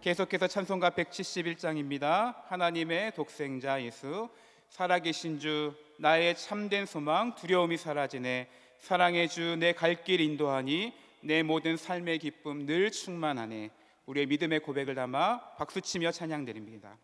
계속해서 찬송가 171장입니다. 하나님의 독생자 예수 살아계신 주 나의 참된 소망 두려움이 사라지네 사랑해 주 내 갈 길 인도하니 내 모든 삶의 기쁨 늘 충만하네 우리의 믿음의 고백을 담아 박수치며 찬양드립니다.